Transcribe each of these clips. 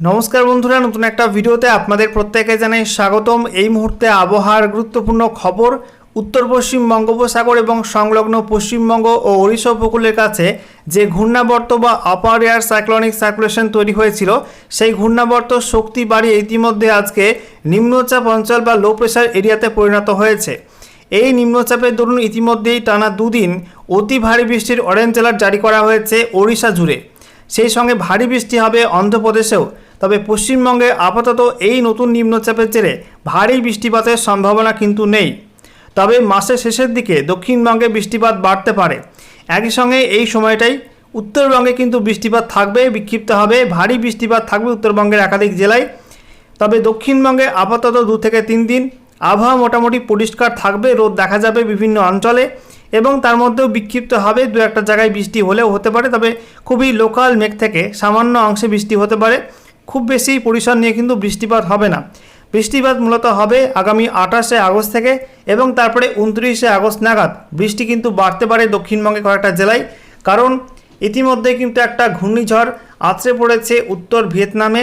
নমস্কার বন্ধুরা, নতুন একটা ভিডিওতে আপনাদের প্রত্যেকে জানাই স্বাগতম। এই মুহূর্তে আবহাওয়ার গুরুত্বপূর্ণ খবর, উত্তর, পশ্চিম বঙ্গোপসাগর এবং সংলগ্ন পশ্চিমবঙ্গ ও ওড়িশা উপকূলের কাছে যে ঘূর্ণাবর্ত বা আপার এয়ার সাইক্লনিক সার্কুলেশন তৈরি হয়েছিল, সেই ঘূর্ণাবর্ত শক্তি বাড়িয়ে ইতিমধ্যে আজকে নিম্নচাপ অঞ্চল বা লো প্রেশার এরিয়াতে পরিণত হয়েছে। এই নিম্নচাপের দরুন ইতিমধ্যেই টানা দুদিন অতি ভারী বৃষ্টির অরেঞ্জ অ্যালার্ট জারি করা হয়েছে ওড়িশা জুড়ে। সেই সঙ্গে ভারী বৃষ্টি হবে অন্ধ্রপ্রদেশেও। তবে পশ্চিমবঙ্গে আপাতত এই নতুন নিম্নচাপের জেরে ভারী বৃষ্টিপাতের সম্ভাবনা কিন্তু নেই। তবে মাসের শেষের দিকে দক্ষিণবঙ্গে বৃষ্টিপাত বাড়তে পারে। একই সঙ্গে এই সময়টাই উত্তরবঙ্গে কিন্তু বৃষ্টিপাত থাকবে, বিক্ষিপ্ত হবে, ভারী বৃষ্টিপাত থাকবে উত্তরবঙ্গের একাধিক জেলায়। তবে দক্ষিণবঙ্গে আপাতত দু থেকে তিন দিন আবহাওয়া মোটামুটি পরিষ্কার থাকবে, রোদ দেখা যাবে বিভিন্ন অঞ্চলে এবং তার মধ্যেও বিক্ষিপ্ত হবে, দু একটা জায়গায় বৃষ্টি হলেও হতে পারে, তবে খুবই লোকাল মেঘ থেকে সামান্য অংশে বৃষ্টি হতে পারে। খুব বেশি পরিসর নিয়ে কিন্তু বৃষ্টিপাত হবে না। বৃষ্টিপাত মূলত হবে আগামী আঠাশে আগস্ট থেকে এবং তারপরে উনত্রিশে আগস্ট নাগাদ। বৃষ্টি কিন্তু বাড়তে পারে দক্ষিণবঙ্গে কয়েকটা জেলায়, কারণ ইতিমধ্যে কিন্তু একটা ঘূর্ণিঝড় আছড়ে পড়েছে উত্তর ভিয়েতনামে।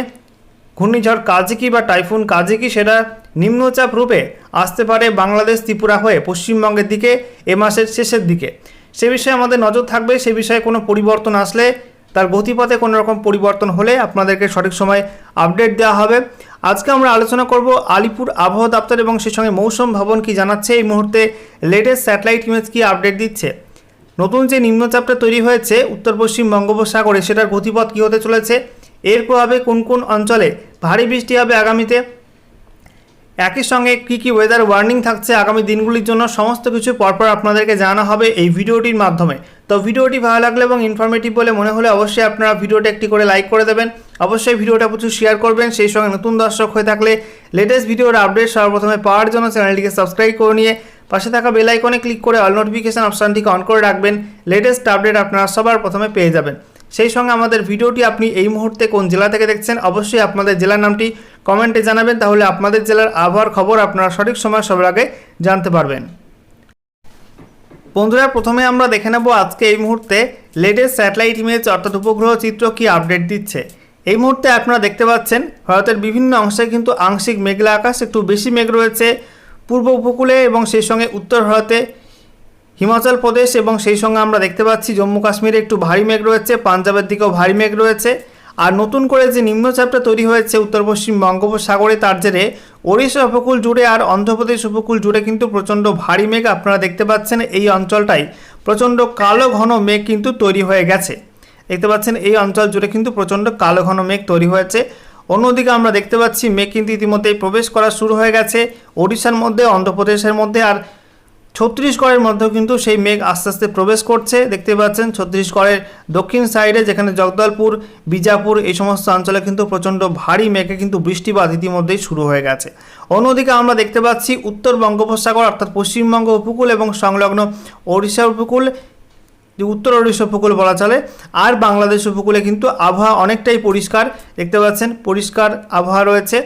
ঘূর্ণিঝড় কাজিকি বা টাইফুন কাজিকি, সেটা নিম্নচাপ রূপে আসতে পারে বাংলাদেশ ত্রিপুরা হয়ে পশ্চিমবঙ্গের দিকে এ মাসের শেষের দিকে। সে বিষয়ে আমাদের নজর থাকবে, সে বিষয়ে কোনো পরিবর্তন আসলে তার গতিপথে কোনো রকম পরিবর্তন হলে আপনাদেরকে সঠিক সময় আপডেট দেওয়া হবে। আজকে আমরা আলোচনা করব আলিপুর আবহাওয়া দপ্তর এবং সেই সঙ্গে মৌসুম ভবন কি জানাচ্ছে, এই মুহূর্তে লেটেস্ট স্যাটেলাইট ইমেজ কি আপডেট দিচ্ছে? নতুন যে নিম্নচাপটা তৈরি হয়েছে, উত্তর পশ্চিম বঙ্গোপসাগরে সেটার গতিপথ কী হতে চলেছে? এর প্রভাবে কোন কোন অঞ্চলে ভারী বৃষ্টি হবে আগামীতে? একই সঙ্গে কী কী ওয়েদার ওয়ার্নিং থাকছে আগামী দিনগুলির জন্য সমস্ত কিছু পরপর আপনাদেরকে জানানো হবে এই ভিডিওটির মাধ্যমে। তো ভিডিওটি ভালো লাগলে এবং ইনফরমেটিভ বলে মনে হলে অবশ্যই আপনারা ভিডিওটা একটি করে লাইক করে দেবেন। অবশ্যই ভিডিওটা প্রচুর শেয়ার করবেন। সেই সঙ্গে নতুন দর্শক হয়ে থাকলে লেটেস্ট ভিডিওর আপডেট সর্বপ্রথমে পাওয়ার জন্য চ্যানেলটিকে সাবস্ক্রাইব করে নিয়ে পাশে থাকা বেল আইকনে ক্লিক করে অল নোটিফিকেশান অপশানটিকে অন করে রাখবেন। লেটেস্ট আপডেট আপনারা সবার প্রথমে পেয়ে যাবেন। সেই সঙ্গে আমাদের ভিডিওটি আপনি এই মুহূর্তে কোন জেলা থেকে দেখছেন, অবশ্যই আপনাদের জেলার নামটি কমেন্টে জানাবেন, তাহলে আপনাদের জেলার আবহাওয়ার খবর আপনারা সঠিক সময় সবার আগে জানতে পারবেন। বন্ধুরা, প্রথমে আমরা দেখে নেব আজকে এই মুহূর্তে লেটেস্ট স্যাটেলাইট ইমেজ অর্থাৎ উপগ্রহ চিত্র কি আপডেট দিচ্ছে। এই মুহূর্তে আপনারা দেখতে পাচ্ছেন, ভারতের বিভিন্ন অংশে কিন্তু আংশিক মেঘলা আকাশ, একটু বেশি মেঘ রয়েছে পূর্ব উপকূলে এবং সেই সঙ্গে উত্তর ভারতে হিমাচল প্রদেশ এবং সেই সঙ্গে আমরা দেখতে পাচ্ছি জম্মু কাশ্মীরে একটু ভারী মেঘ রয়েছে, পাঞ্জাবের দিকেও ভারী মেঘ রয়েছে। আর নতুন করে যে নিম্নচাপটা তৈরি হয়েছে উত্তর পশ্চিম বঙ্গোপসাগরে, তার জেরে ওড়িশা উপকূল জুড়ে আর অন্ধ্রপ্রদেশ উপকূল জুড়ে কিন্তু প্রচণ্ড ভারী মেঘ আপনারা দেখতে পাচ্ছেন এই অঞ্চলটাই প্রচণ্ড কালো ঘন মেঘ কিন্তু তৈরি হয়ে গেছে। দেখতে পাচ্ছেন এই অঞ্চল জুড়ে কিন্তু প্রচণ্ড কালো ঘন মেঘ তৈরি হয়েছে। অন্যদিকে আমরা দেখতে পাচ্ছি মেঘ কিন্তু ইতিমধ্যেই প্রবেশ করা শুরু হয়ে গেছে ওড়িশার মধ্যে, অন্ধ্রপ্রদেশের মধ্যে আর ছত্তিশগড়ের মধ্যেও কিন্তু সেই মেঘ আস্তে আস্তে প্রবেশ করছে। দেখতে পাচ্ছেন ছত্তিশগড়ের দক্ষিণ সাইডে যেখানে জগদলপুর, বিজাপুর এই সমস্ত অঞ্চলে কিন্তু প্রচণ্ড ভারী মেঘে কিন্তু বৃষ্টিপাত ইতিমধ্যেই শুরু হয়ে গেছে। অন্যদিকে আমরা দেখতে পাচ্ছি উত্তর বঙ্গোপসাগর অর্থাৎ পশ্চিমবঙ্গ উপকূল এবং সংলগ্ন ওড়িশা উপকূল উত্তর ওড়িশা উপকূল বলা চলে, আর বাংলাদেশ উপকূলে কিন্তু আবহাওয়া অনেকটাই পরিষ্কার। দেখতে পাচ্ছেন পরিষ্কার আবহাওয়া রয়েছে।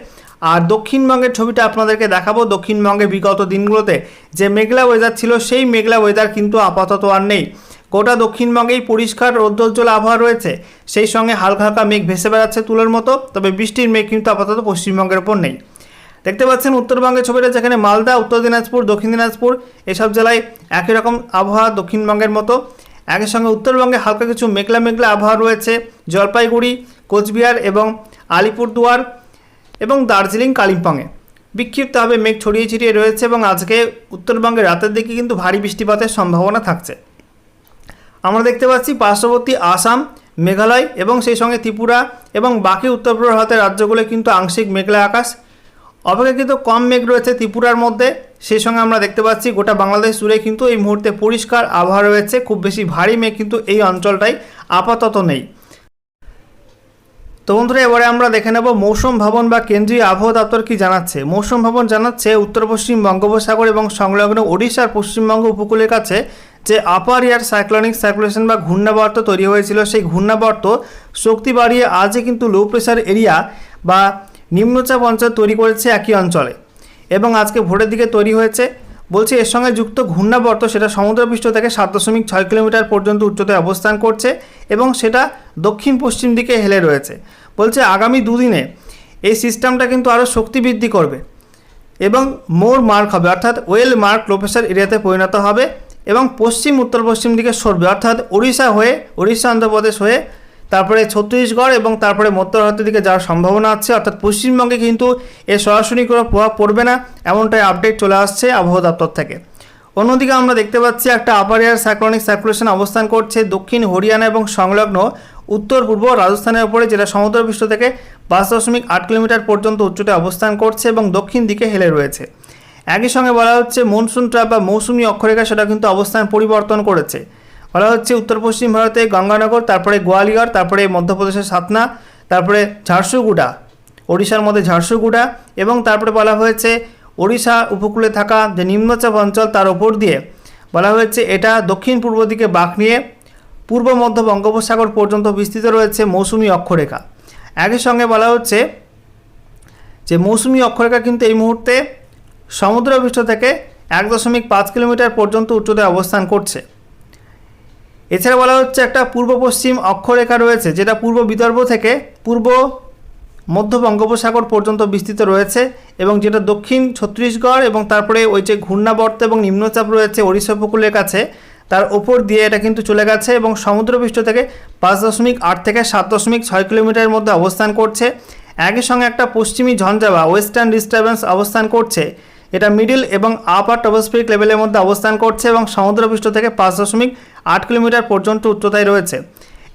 আর দক্ষিণবঙ্গের ছবিটা আপনাদেরকে দেখাবো। দক্ষিণবঙ্গে বিগত দিনগুলোতে যে মেঘলা ওয়েদার ছিল, সেই মেঘলা ওয়েদার কিন্তু আপাতত আর নেই। গোটা দক্ষিণবঙ্গেই পরিষ্কার রৌদ্রোজ্জ্বল আবহাওয়া রয়েছে। সেই সঙ্গে হালকা হালকা মেঘ ভেসে বেড়াচ্ছে তুলোর মতো, তবে বৃষ্টির মেঘ কিন্তু আপাতত পশ্চিমবঙ্গের ওপর নেই। দেখতে পাচ্ছেন উত্তরবঙ্গের ছবিটা যেখানে মালদা, উত্তর দিনাজপুর, দক্ষিণ দিনাজপুর এসব জেলায় একই রকম আবহাওয়া দক্ষিণবঙ্গের মতো। একই সঙ্গে উত্তরবঙ্গে হালকা কিছু মেঘলা মেঘলা আবহাওয়া রয়েছে। জলপাইগুড়ি, কোচবিহার এবং আলিপুরদুয়ার। দার্জিলিং কালিম্পংয়ে। বিক্ষিপ্তভাবে মেঘ ছড়িয়ে ছিটিয়ে রয়েছে এবং আজকে উত্তরবঙ্গে রাতের দিকে কিন্তু ভারী বৃষ্টিপাতের সম্ভাবনা থাকছে। আমরা দেখতে পাচ্ছি পার্শ্ববর্তী আসাম, মেঘালয় এবং সেই সঙ্গে ত্রিপুরা এবং বাকি উত্তর ভারতের রাজ্যগুলো কিন্তু আংশিক মেঘলা আকাশ। অপেক্ষাকৃত কম মেঘ রয়েছে ত্রিপুরার মধ্যে। সেই সঙ্গে আমরা দেখতে পাচ্ছি গোটা বাংলাদেশ জুড়ে কিন্তু এই মুহূর্তে পরিষ্কার আবহাওয়া রয়েছে। খুব বেশি ভারী মেঘ কিন্তু এই অঞ্চলটাই আপাতত নেই। তো বন্ধুরা, এবারে আমরা দেখে নেব মৌসুম ভবন বা কেন্দ্রীয় আবহাওয়া দপ্তর কি জানাচ্ছে। মৌসুম ভবন জানাচ্ছে উত্তর, পশ্চিম বঙ্গোপসাগর এবং সংলগ্ন ওড়িশার পশ্চিমবঙ্গ উপকূলের কাছে যে আপার এয়ার সাইক্লনিক সার্কুলেশন বা ঘূর্ণাবর্ত তৈরি হয়েছিল, সেই ঘূর্ণাবর্ত শক্তি বাড়িয়ে আজই কিন্তু লো প্রেশার এরিয়া বা নিম্নচাপ অঞ্চল তৈরি করেছে একই অঞ্চলে। এবং আজকে ভোরের দিকে তৈরি হয়েছে বলছে এর সঙ্গে যুক্ত ঘূর্ণাবর্ত সেটা সমুদ্রপৃষ্ঠ থেকে সাত দশমিক ছয় কিলোমিটার পর্যন্ত উচ্চতায় অবস্থান করছে এবং সেটা দক্ষিণ পশ্চিম দিকে হেলে রয়েছে। বলছে আগামী দুদিনে এই সিস্টেমটা কিন্তু আরও শক্তি বৃদ্ধি করবে এবং মোর মার্ক হবে, অর্থাৎ ওয়েল মার্ক লো প্রেশার এরিয়াতে পরিণত হবে এবং পশ্চিম উত্তর পশ্চিম দিকে সরবে, অর্থাৎ উড়িষ্যা হয়ে উড়িষ্যা অন্ধ্রপ্রদেশ হয়ে তারপরে ছত্তিশগড় এবং তারপরে মধ্য ভারতের দিকে যাওয়ার সম্ভাবনা আছে। অর্থাৎ পশ্চিমবঙ্গে কিন্তু এর সরাসরি কোনো প্রভাব পড়বে না, এমনটাই আপডেট চলে আসছে আবহাওয়া দপ্তর থেকে। অন্যদিকে আমরা দেখতে পাচ্ছি একটা আপার এয়ার সাইক্লোনিক সার্কুলেশন অবস্থান করছে দক্ষিণ হরিয়ানা এবং সংলগ্ন উত্তর পূর্ব রাজস্থানের উপরে, যেটা সমুদ্রপৃষ্ঠ থেকে পাঁচ দশমিক আট কিলোমিটার পর্যন্ত উচ্চতায় অবস্থান করছে এবং দক্ষিণ দিকে হেলে রয়েছে। একই সঙ্গে বলা হচ্ছে মনসুন ট্রাপ বা মৌসুমি অক্ষরেখা, সেটা কিন্তু অবস্থান পরিবর্তন করেছে। বলা হচ্ছে উত্তর পশ্চিম ভারতে গঙ্গানগর, তারপরে গোয়ালিয়র, তারপরে মধ্যপ্রদেশের সাতনা, তারপরে ঝারসুগুড়া, ওড়িশার মধ্যে ঝারসুগুড়া এবং তারপরে বলা হয়েছে ওড়িশা উপকূলে থাকা যে নিম্নচাপ অঞ্চল তার ওপর দিয়ে বলা হয়েছে এটা দক্ষিণ পূর্ব দিকে বাঁক নিয়ে পূর্ব মধ্য বঙ্গোপসাগর পর্যন্ত বিস্তৃত রয়েছে মৌসুমি অক্ষরেখা। একই সঙ্গে বলা হচ্ছে যে মৌসুমি অক্ষরেখা কিন্তু এই মুহূর্তে সমুদ্রপৃষ্ঠ থেকে এক দশমিক পাঁচ কিলোমিটার পর্যন্ত উচ্চতায় অবস্থান করছে। এছাড়া বলা হচ্ছে একটা পূর্ব পশ্চিম অক্ষরেখা রয়েছে, যেটা পূর্ব বিদর্ভ থেকে পূর্ব মধ্য বঙ্গোপসাগর পর্যন্ত বিস্তৃত রয়েছে এবং যেটা দক্ষিণ ছত্তিশগড় এবং তারপরে ওই যে ঘূর্ণাবর্ত এবং নিম্নচাপ রয়েছে ওড়িশা উপকূলের কাছে, তার ওপর দিয়ে এটা কিন্তু চলে গেছে এবং সমুদ্রপৃষ্ঠ থেকে পাঁচ দশমিক আট থেকে সাত দশমিক ছয় কিলোমিটারের মধ্যে অবস্থান করছে। একই সঙ্গে একটা পশ্চিমী ঝঞ্ঝা বা ওয়েস্টার্ন ডিস্টারবেন্স অবস্থান করছে। এটা মিডিল এবং আপার টপোস্ফিরিক লেভেলের মধ্যে অবস্থান করছে এবং সমুদ্রপৃষ্ঠ থেকে পাঁচ দশমিক আট কিলোমিটার পর্যন্ত উচ্চতায় রয়েছে।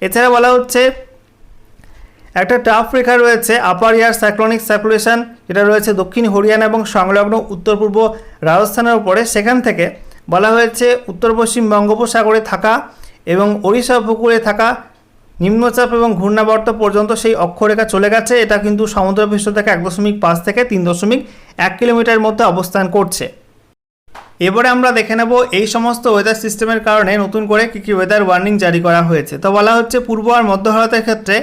এছাড়া বলা হচ্ছে, একটা টাফ রেখা রয়েছে আপার ইয়ার সাইক্লোনিক সার্কুলেশন যেটা রয়েছে দক্ষিণ হরিয়ানা এবং সংলগ্ন উত্তর পূর্ব রাজস্থানের উপরে। সেখান থেকে বলা হয়েছে উত্তর পশ্চিম বঙ্গোপসাগরে থাকা এবং ওড়িশা উপকূলে থাকা নিম্নচাপ এবং ঘূর্ণাবর্ত পর্যন্ত সেই অক্ষরেখা চলে গেছে। এটা কিন্তু সমুদ্রপৃষ্ঠ থেকে এক দশমিক পাঁচ থেকে তিন দশমিক এক কিলোমিটারের মধ্যে অবস্থান করছে। এবারে আমরা দেখে নেব এই সমস্ত ওয়েদার সিস্টেমের কারণে নতুন করে কী কী ওয়েদার ওয়ার্নিং জারি করা হয়েছে। তো বলা হচ্ছে পূর্ব আর মধ্য ভারতের ক্ষেত্রে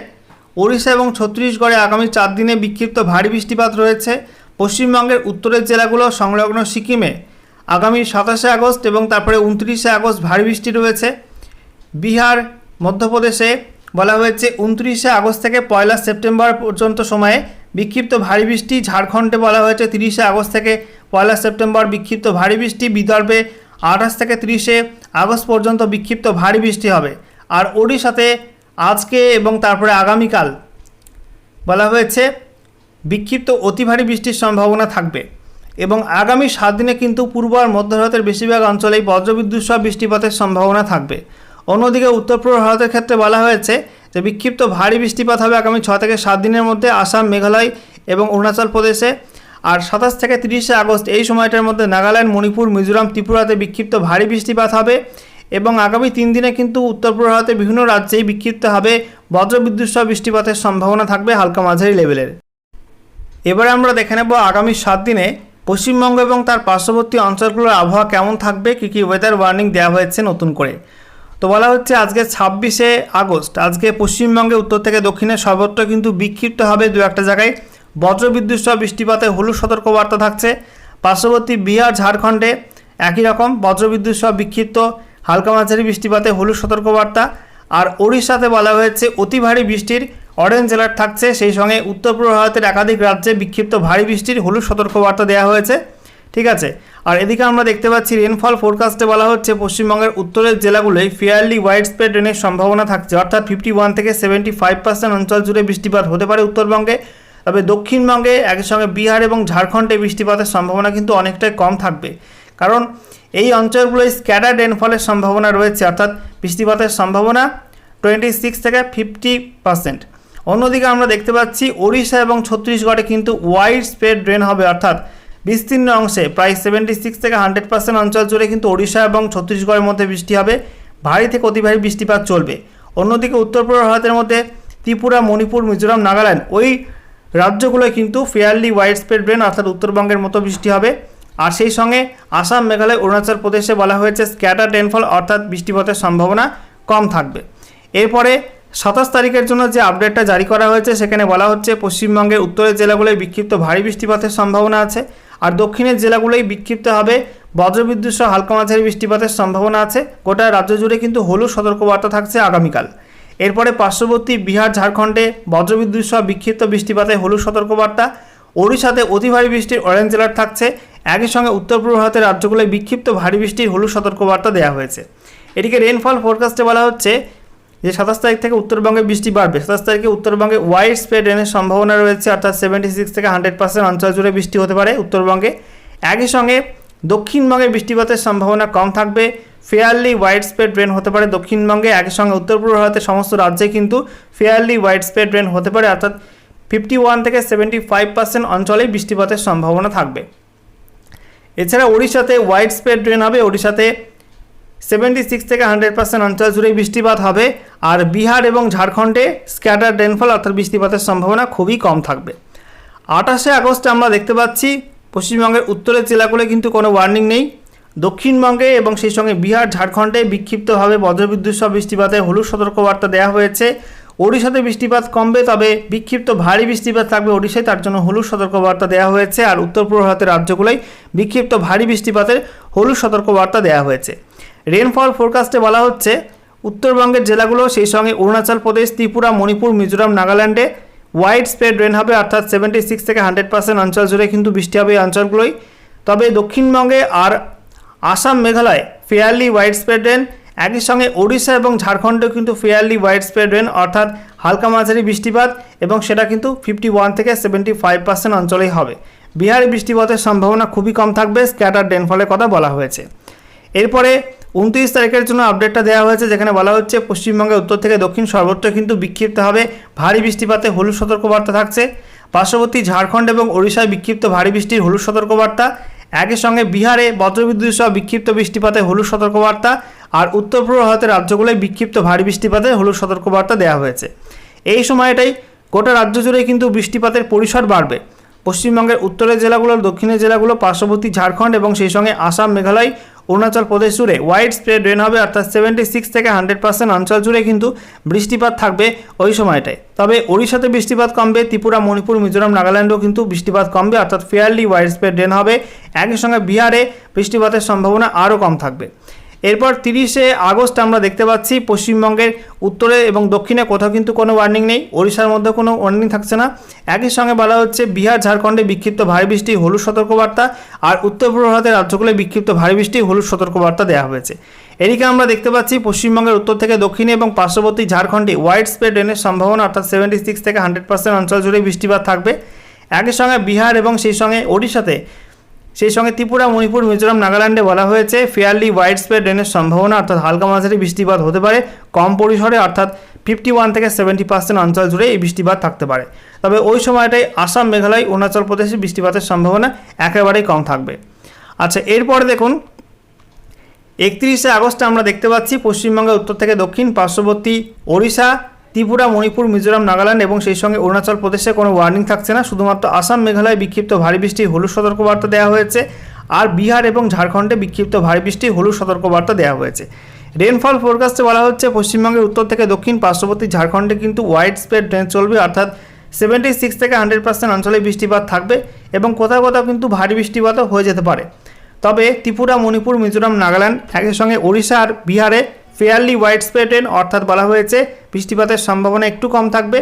ওড়িশা এবং ছত্তিশগড়ে আগামী চার দিনে বিক্ষিপ্ত ভারী বৃষ্টিপাত রয়েছে। পশ্চিমবঙ্গের উত্তরের জেলাগুলো সংলগ্ন সিকিমে আগামী সাতাশে আগস্ট এবং তারপরে উনত্রিশে আগস্ট ভারী বৃষ্টি রয়েছে। বিহার, মধ্যপ্রদেশে বলা হয়েছে উনত্রিশে আগস্ট থেকে পয়লা সেপ্টেম্বর পর্যন্ত সময়ে বিক্ষিপ্ত ভারী বৃষ্টি, ঝাড়খণ্ডে বলা হয়েছে তিরিশে আগস্ট থেকে পয়লা সেপ্টেম্বর বিক্ষিপ্ত ভারী বৃষ্টি, বিদর্ভে আঠাশ থেকে তিরিশে আগস্ট পর্যন্ত বিক্ষিপ্ত ভারী বৃষ্টি হবে। আর ওড়িশাতে আজকে এবং তারপরে আগামীকাল বলা হয়েছে বিক্ষিপ্ত অতি ভারী বৃষ্টির সম্ভাবনা থাকবে। এবং আগামী সাত দিনে কিন্তু পূর্ব আর মধ্য ভারতের বেশিরভাগ অঞ্চলেই বজ্রবিদ্যুৎ সহ বৃষ্টিপাতের সম্ভাবনা থাকবে। অন্যদিকে উত্তর পূর্ব ভারতের ক্ষেত্রে বলা হয়েছে যে বিক্ষিপ্ত ভারী বৃষ্টিপাত হবে আগামী ছ থেকে সাত দিনের মধ্যে আসাম, মেঘালয় এবং অরুণাচল প্রদেশে। আর সাতাশ থেকে তিরিশে আগস্ট এই সময়টার মধ্যে নাগাল্যান্ড, মণিপুর, মিজোরাম, ত্রিপুরাতে বিক্ষিপ্ত ভারী বৃষ্টিপাত হবে এবং আগামী তিন দিনে কিন্তু উত্তর পূর্ব ভারতের বিভিন্ন রাজ্যেই বিক্ষিপ্ত হবে বজ্রবিদ্যুৎ সহ বৃষ্টিপাতের সম্ভাবনা থাকবে হালকা মাঝারি লেভেলের। এবারে আমরা দেখে নেব আগামী সাত দিনে পশ্চিমবঙ্গ এবং তার পার্শ্ববর্তী অঞ্চলগুলোর আবহাওয়া কেমন থাকবে, কী কী ওয়েদার ওয়ার্নিং দেওয়া হয়েছে নতুন করে। তো বলা হচ্ছে আজকে ছাব্বিশে আগস্ট। আজকে পশ্চিমবঙ্গে উত্তর থেকে দক্ষিণে সর্বত্র কিন্তু বিক্ষিপ্ত হবে দু একটা জায়গায় বজ্রবিদ্যুৎ সহ বৃষ্টিপাতে হলুদ সতর্কবার্তা থাকছে। পার্শ্ববর্তী বিহার, ঝাড়খণ্ডে একই রকম বজ্রবিদ্যুৎ সহ বিক্ষিপ্ত হালকা মাঝারি বৃষ্টিপাতে হলুদ সতর্কবার্তা। আর ওড়িশাতে বলা হয়েছে অতি ভারী বৃষ্টির অরেঞ্জ অ্যালার্ট থাকছে। সেই সঙ্গে উত্তর পূর্ব ভারতের একাধিক রাজ্যে বিক্ষিপ্ত ভারী বৃষ্টির হলুদ সতর্কবার্তা দেওয়া হয়েছে। ঠিক আছে? আর এদিকে আমরা দেখতে পাচ্ছি রেনফল ফোরকাস্টে বলা হচ্ছে পশ্চিমবঙ্গের উত্তরের জেলাগুলোয় ফেয়ারলি ওয়াইড স্প্রেড রেনের সম্ভাবনা থাকছে। অর্থাৎ ফিফটি ওয়ান থেকে সেভেন্টি ফাইভ পার্সেন্ট অঞ্চল জুড়ে বৃষ্টিপাত হতে পারে উত্তরবঙ্গে। তবে দক্ষিণবঙ্গে একই সঙ্গে বিহার এবং ঝাড়খণ্ডে বৃষ্টিপাতের সম্ভাবনা কিন্তু অনেকটাই কম থাকবে। কারণ এই অঞ্চলগুলোয় স্ক্যাটার রেনফলের সম্ভাবনা রয়েছে। অর্থাৎ বৃষ্টিপাতের সম্ভাবনা টোয়েন্টি সিক্স থেকে ফিফটি পার্সেন্ট অন্যদিকে আমরা দেখতে পাচ্ছি ওড়িশা এবং ছত্তিশগড়ে কিন্তু ওয়াইড স্প্রেড রেন হবে। অর্থাৎ বিস্তীর্ণ অংশে প্রায় সেভেন্টি সিক্স থেকে হান্ড্রেড পার্সেন্ট অঞ্চল জুড়ে কিন্তু ওড়িশা এবং ছত্তিশগড়ের মধ্যে বৃষ্টি হবে। ভারী থেকে অতি ভারী বৃষ্টিপাত চলবে। অন্যদিকে উত্তর পূর্ব ভারতের মধ্যে ত্রিপুরা, মণিপুর, মিজোরাম, নাগাল্যান্ড ওই রাজ্যগুলোয় কিন্তু ফেয়ারলি ওয়াইড স্প্রেড ব্রেন অর্থাৎ উত্তরবঙ্গের মতো বৃষ্টি হবে। আর সেই সঙ্গে আসাম, মেঘালয়, অরুণাচল প্রদেশে বলা হয়েছে স্ক্যাটার রেনফল অর্থাৎ বৃষ্টিপাতের সম্ভাবনা কম থাকবে। এরপরে সাতাশ তারিখের জন্য যে আপডেটটা জারি করা হয়েছে, সেখানে বলা হচ্ছে পশ্চিমবঙ্গের উত্তরের জেলাগুলোয় বিক্ষিপ্ত ভারী বৃষ্টিপাতের সম্ভাবনা আছে। আর দক্ষিণের জেলাগুলোই বিক্ষিপ্ত হবে। বজ্রবিদ্যুৎ সহ হালকা মাঝারি বৃষ্টিপাতের সম্ভাবনা আছে। গোটা রাজ্য জুড়ে কিন্তু হলুদ সতর্কবার্তা থাকছে আগামীকাল। এরপরে পার্শ্ববর্তী বিহার, ঝাড়খণ্ডে বজ্রবিদ্যুৎ সহ বিক্ষিপ্ত বৃষ্টিপাতে হলুদ সতর্কবার্তা। ওড়িশাতে অতি ভারী বৃষ্টির অরেঞ্জ অ্যালার্ট থাকছে। একই সঙ্গে উত্তর পূর্ব ভারতের রাজ্যগুলোয় বিক্ষিপ্ত ভারী বৃষ্টির হলুদ সতর্কবার্তা দেওয়া হয়েছে। এদিকে রেনফল ফোরকাস্টে বলা হচ্ছে যে সাতাশ তারিখ থেকে উত্তরবঙ্গে বৃষ্টি বাড়বে। সাতাশ তারিখে উত্তরবঙ্গে ওয়াইড স্প্রেড রেনের সম্ভাবনা রয়েছে, অর্থাৎ সেভেন্টি সিক্স থেকে হান্ড্রেড পার্সেন্ট অঞ্চল জুড়ে বৃষ্টি হতে পারে। উত্তরবঙ্গে একই সঙ্গে দক্ষিণবঙ্গে বৃষ্টিপাতের সম্ভাবনা কম থাকবে। ফেয়ারলি ওয়াইড স্প্রেড রেন হতে পারে দক্ষিণবঙ্গে, একই সঙ্গে উত্তর পূর্ব ভারতের সমস্ত রাজ্যে কিন্তু ফেয়ারলি ওয়াইড স্প্রেড রেন হতে পারে, অর্থাৎ ফিফটি ওয়ান থেকে সেভেন্টি ফাইভ পার্সেন্ট অঞ্চলেই বৃষ্টিপাতের সম্ভাবনা থাকবে। এছাড়া ওড়িশাতে ওয়াইড স্প্রেড রেন হবে। ওড়িশাতে সেভেন্টি সিক্স থেকে হান্ড্রেড পার্সেন্ট অঞ্চল জুড়েই বৃষ্টিপাত হবে, আর বিহার এবং ঝাড়খণ্ডে স্ক্যাটার রেনফল অর্থাৎ বৃষ্টিপাতের সম্ভাবনা খুবই কম থাকবে। আঠাশে আগস্টে আমরা দেখতে পাচ্ছি, পশ্চিমবঙ্গের উত্তরের জেলাগুলো কিন্তু কোনো ওয়ার্নিং নেই। দক্ষিণবঙ্গে এবং সেই সঙ্গে বিহার, ঝাড়খণ্ডে বিক্ষিপ্তভাবে বজ্রবিদ্যুৎ সহ বৃষ্টিপাতে হলুদ সতর্কবার্তা দেওয়া হয়েছে। ওড়িশাতে বৃষ্টিপাত কমবে, তবে বিক্ষিপ্ত ভারী বৃষ্টিপাত থাকবে ওড়িশায়, তার জন্য হলুদ সতর্কবার্তা দেওয়া হয়েছে। আর উত্তর পূর্ব ভারতের রাজ্যগুলোয় বিক্ষিপ্ত ভারী বৃষ্টিপাতের হলুদ সতর্কবার্তা দেওয়া হয়েছে। রেনফল ফোরকাস্টে বলা হচ্ছে, উত্তরবঙ্গের জেলাগুলো সেই সঙ্গে অরুণাচল প্রদেশ, ত্রিপুরা, মণিপুর, মিজোরাম, নাগাল্যান্ডে ওয়াইড স্প্রেড রেন হবে, অর্থাৎ সেভেন্টি সিক্স থেকে হান্ড্রেড পার্সেন্ট অঞ্চল জুড়ে কিন্তু বৃষ্টি হবে এই অঞ্চলগুলোই। তবে দক্ষিণবঙ্গে আর Assam Meghalaya fairly wide spread rain একই সঙ্গে ওড়িশা এবং ঝাড়খণ্ডেও কিন্তু ফেয়ারলি ওয়াইড স্প্রেড রেন অর্থাৎ হালকা মাঝারি বৃষ্টিপাত এবং সেটা কিন্তু ফিফটি ওয়ান থেকে সেভেন্টি ফাইভ পার্সেন্ট অঞ্চলেই হবে। বিহারে বৃষ্টিপাতের সম্ভাবনা খুবই কম থাকবে স্ক্যাটার রেনফলের কথা বলা হয়েছে। এরপরে উনত্রিশ তারিখের জন্য আপডেটটা দেওয়া হয়েছে, যেখানে বলা হচ্ছে পশ্চিমবঙ্গের উত্তর থেকে দক্ষিণ সর্বত্র কিন্তু বিক্ষিপ্ত হবে ভারী বৃষ্টিপাতে, হলুদ সতর্কবার্তা থাকছে। পার্শ্ববর্তী ঝাড়খণ্ড এবং ওড়িশায় বিক্ষিপ্ত ভারী বৃষ্টির হলুদ সতর্কবার্তা। একই সঙ্গে বিহারে বজ্রবিদ্যুৎ সহ বিক্ষিপ্ত বৃষ্টিপাতে হলুদ সতর্কবার্তা আর উত্তর পূর্ব ভারতের রাজ্যগুলোয় বিক্ষিপ্ত ভারী বৃষ্টিপাতে হলুদ সতর্কবার্তা দেওয়া হয়েছে। এই সময়টাই গোটা রাজ্য জুড়ে কিন্তু বৃষ্টিপাতের পরিসর বাড়বে। পশ্চিমবঙ্গের উত্তরের জেলাগুলো, দক্ষিণের জেলাগুলো, পার্শ্ববর্তী ঝাড়খণ্ড এবং সেই সঙ্গে আসাম, মেঘালয় অরুণাচল প্রদেশ জুড়ে ওয়াইড স্প্রেড রেন হবে, অর্থাৎ সেভেন্টি সিক্স থেকে হান্ড্রেড পার্সেন্ট অঞ্চল জুড়ে কিন্তু বৃষ্টিপাত থাকবে ওই সময়টায়। তবে ওড়িশাতে বৃষ্টিপাত কমবে, ত্রিপুরা, মণিপুর, মিজোরাম, নাগাল্যান্ডেও কিন্তু বৃষ্টিপাত কমবে, অর্থাৎ ফেয়ারলি ওয়াইড স্প্রেড রেন হবে। একই সঙ্গে বিহারে বৃষ্টিপাতের সম্ভাবনা আরও কম থাকবে। এরপর তিরিশে আগস্ট আমরা দেখতে পাচ্ছি পশ্চিমবঙ্গের উত্তরে এবং দক্ষিণে কোথাও কিন্তু কোনো ওয়ার্নিং নেই। ওড়িশার মধ্যে কোনো ওয়ার্নিং থাকছে না। একই সঙ্গে বলা হচ্ছে বিহার, ঝাড়খণ্ডে বিক্ষিপ্ত ভারী বৃষ্টি, হলুদ সতর্কবার্তা আর উত্তর পূর্ব ভারতের রাজ্যগুলোয় বিক্ষিপ্ত ভারী বৃষ্টি, হলুদ সতর্কবার্তা দেওয়া হয়েছে। এদিকে আমরা দেখতে পাচ্ছি পশ্চিমবঙ্গের উত্তর থেকে দক্ষিণে এবং পার্শ্ববর্তী ঝাড়খণ্ডে ওয়াইড স্প্রেড রেনের সম্ভাবনা অর্থাৎ সেভেন্টি সিক্স থেকে হান্ড্রেড পার্সেন্ট অঞ্চল জুড়ে বৃষ্টিপাত থাকবে। একই সঙ্গে বিহার এবং সেই সঙ্গে ওড়িশাতে সেই সঙ্গে ত্রিপুরা, মণিপুর, মিজোরাম, নাগাল্যান্ডে বলা হয়েছে ফেয়ারলি ওয়াইড স্প্রেড রেনের সম্ভাবনা, অর্থাৎ হালকা মাঝারি বৃষ্টিপাত হতে পারে, কম পরিসরে, অর্থাৎ ফিফটি ওয়ান থেকে সেভেন্টি পার্সেন্ট অঞ্চল জুড়ে এই বৃষ্টিপাত থাকতে পারে। তবে ওই সময়টাই আসাম, মেঘালয়, অরুণাচল প্রদেশে বৃষ্টিপাতের সম্ভাবনা একেবারেই কম থাকবে। আচ্ছা এরপরে দেখুন, একত্রিশে আগস্টে আমরা দেখতে পাচ্ছি পশ্চিমবঙ্গের উত্তর থেকে দক্ষিণ, পার্শ্ববর্তী ওড়িশা ত্রিপুরা, মণিপুর, মিজোরাম, নাগাল্যান্ড এবং সেই সঙ্গে অরুণাচল প্রদেশে কোনো ওয়ার্নিং থাকছে না। শুধুমাত্র আসাম, মেঘালয় বিক্ষিপ্ত ভারী বৃষ্টি, হলুদ সতর্কবার্তা দেওয়া হয়েছে আর বিহার এবং ঝাড়খণ্ডে বিক্ষিপ্ত ভারী বৃষ্টি, হলুদ সতর্কবার্তা দেওয়া হয়েছে। রেনফল ফোরকাস্টে বলা হচ্ছে পশ্চিমবঙ্গের উত্তর থেকে দক্ষিণ, পার্শ্ববর্তী ঝাড়খণ্ডে কিন্তু ওয়াইড স্প্রেড রেন চলবে, অর্থাৎ সেভেন্টি সিক্স থেকে হান্ড্রেড পার্সেন্ট অঞ্চলে বৃষ্টিপাত থাকবে এবং কোথাও কোথাও কিন্তু ভারী বৃষ্টিপাতও হয়ে যেতে পারে। তবে ত্রিপুরা, মণিপুর, মিজোরাম, নাগাল্যান্ড, একই সঙ্গে ওড়িশা আর বিহারে ফেয়ারলি হোয়াইট স্প্রেড রেন অর্থাৎ বলা হয়েছে বৃষ্টিপাতের সম্ভাবনা একটু কম থাকবে।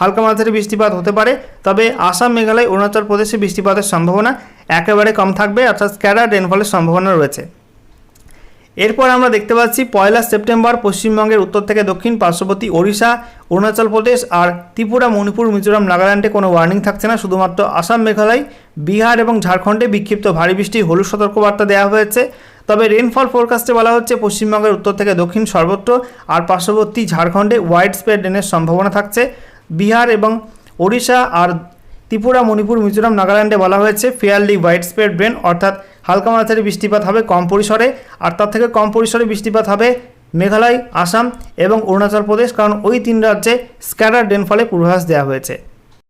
হালকা মাঝারি বৃষ্টিপাত হতে পারে, তবে আসাম, মেঘালয়, অরুণাচল প্রদেশে বৃষ্টিপাতের সম্ভাবনা একেবারে কম থাকবে, অর্থাৎ স্ক্যাডার রেনফলের সম্ভাবনা রয়েছে। এরপর আমরা দেখতে পাচ্ছি পয়লা সেপ্টেম্বর পশ্চিমবঙ্গের উত্তর থেকে দক্ষিণ পার্শ্ববর্তী ওড়িশা, অরুণাচল প্রদেশ আর ত্রিপুরা, মণিপুর, মিজোরাম, নাগাল্যান্ডে কোনো ওয়ার্নিং থাকছে না। শুধুমাত্র আসাম, মেঘালয়, বিহার এবং ঝাড়খণ্ডে বিক্ষিপ্ত ভারী বৃষ্টি, হলুদ সতর্কবার্তা দেওয়া হয়েছে। তবে রেনফল ফোরকাস্টে বলা হচ্ছে পশ্চিমবঙ্গের উত্তর থেকে দক্ষিণ সর্বত্র আর পার্শ্ববর্তী ঝাড়খণ্ডে ওয়াইড স্প্রেড রেনের সম্ভাবনা থাকছে। বিহার এবং ওড়িশা আর ত্রিপুরা, মণিপুর, মিজোরাম, নাগাল্যান্ডে বলা হয়েছে ফেয়ারলি ওয়াইড স্প্রেড ব্রেন অর্থাৎ হালকা মাঝারি বৃষ্টিপাত হবে কম পরিসরে, আর তার থেকে কম পরিসরে বৃষ্টিপাত হবে মেঘালয়, আসাম এবং অরুণাচল প্রদেশ, কারণ ওই তিন রাজ্যে স্ক্যাটার ডেনফলে পূর্বাভাস দেওয়া হয়েছে।